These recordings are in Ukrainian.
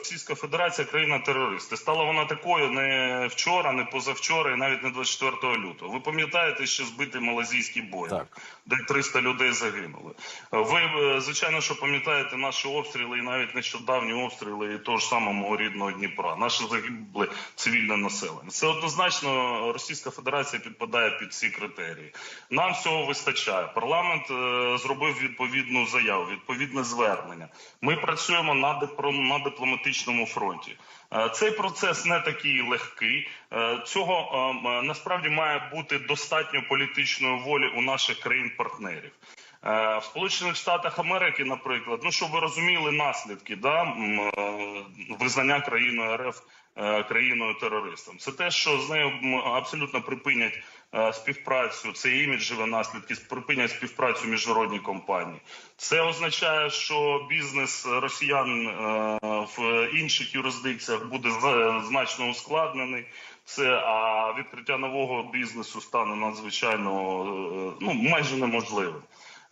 Російська Федерація країна-терорист. І стала вона такою не вчора, не позавчора, і навіть не 24 лютого. Ви пам'ятаєте, що збитий малазійський бой, де 300 людей загинули. Ви е, звичайно, що пам'ятаєте наші обстріли, і навіть нещодавні обстріли і того ж самого рідного Дніпра. Наші загибле цивільне населення. Це однозначно Російська Федерація підпадає під ці критерії. Нам всього вистачає. Парламент е, зробив відповідну заяву, відповідне звернення. Ми працюємо на, дипро- на фронті. Е, Цей процес не такий легкий. Е, Цього е, насправді має бути достатньо політичної волі у наших країн-партнерів. Е, В Сполучених Штатах Америки, наприклад, ну щоб ви розуміли наслідки да, е, визнання країною РФ е, країною терористом. Це те, що з нею абсолютно припинять співпрацю, це іміджеві наслідки, припинять співпрацю міжнародні компанії. Це означає, що бізнес росіян в інших юрисдикціях буде значно ускладнений. Це а відкриття нового бізнесу стане надзвичайно ну майже неможливим.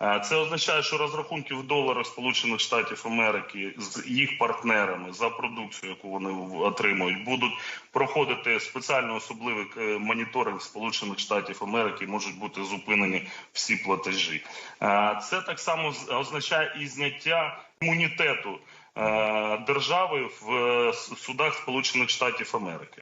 Е, Це означає, що розрахунки в доларах Сполучених Штатів Америки з їх партнерами за продукцію, яку вони отримують, будуть проходити спеціально особливий е, моніторинг Сполучених Штатів Америки. Можуть бути зупинені всі платежі. Е, Це так само означає і зняття імунітету держави в судах Сполучених Штатів Америки.